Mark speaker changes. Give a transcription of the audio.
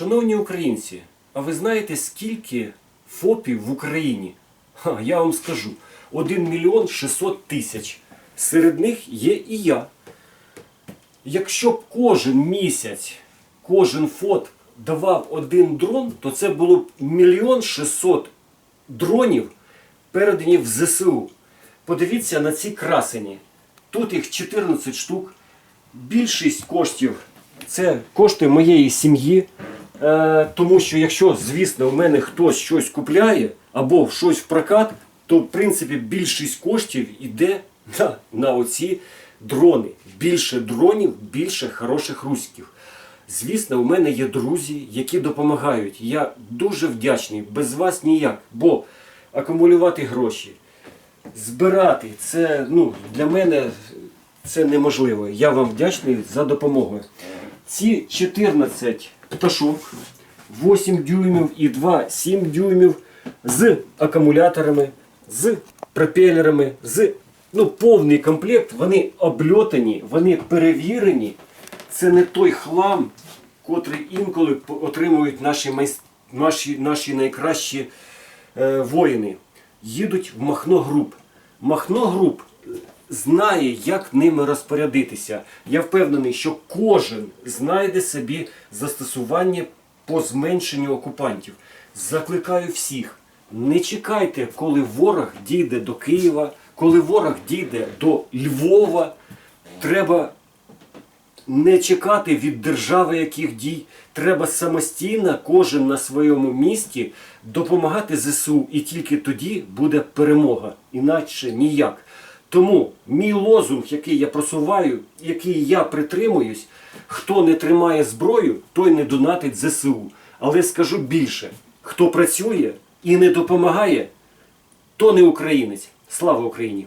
Speaker 1: Шановні українці, а ви знаєте, скільки ФОПів в Україні? Ха, я вам скажу: 1 мільйон 600 тисяч. Серед них є і я. Якщо б кожен місяць кожен ФОП давав один дрон, то це було б мільйон 600 дронів, передані в ЗСУ. Подивіться на ці красені. Тут їх 14 штук. Більшість коштів це кошти моєї сім'ї. Е, тому що якщо, звісно, у мене хтось щось купляє або щось в прокат, то в принципі більшість коштів йде на, на оці дрони. Більше дронів, більше хороших руських. Звісно, у мене є друзі, які допомагають. Я дуже вдячний. Без вас ніяк. Бо акумулювати гроші, збирати це ну, для мене це неможливо. Я вам вдячний за допомогу. Ці 14 пташок, 8 дюймів і 2 7 дюймів з акумуляторами, з пропелерами, з ну, повний комплект. Вони обльотані, вони перевірені. Це не той хлам, котрий інколи отримують наші, наші, наші найкращі е, воїни. Їдуть в Махно груп. Знає, як ними розпорядитися. Я впевнений, що кожен знайде собі застосування по зменшенню окупантів. Закликаю всіх. Не чекайте, коли ворог дійде до Києва, коли ворог дійде до Львова. Треба не чекати від держави яких дій. Треба самостійно, кожен на своєму місці допомагати ЗСУ, і тільки тоді буде перемога. Іначе ніяк. Тому мій лозунг, який я просуваю, який я притримуюсь, хто не тримає зброю, той не донатить ЗСУ. Але скажу більше: хто працює і не допомагає, то не українець. Слава Україні!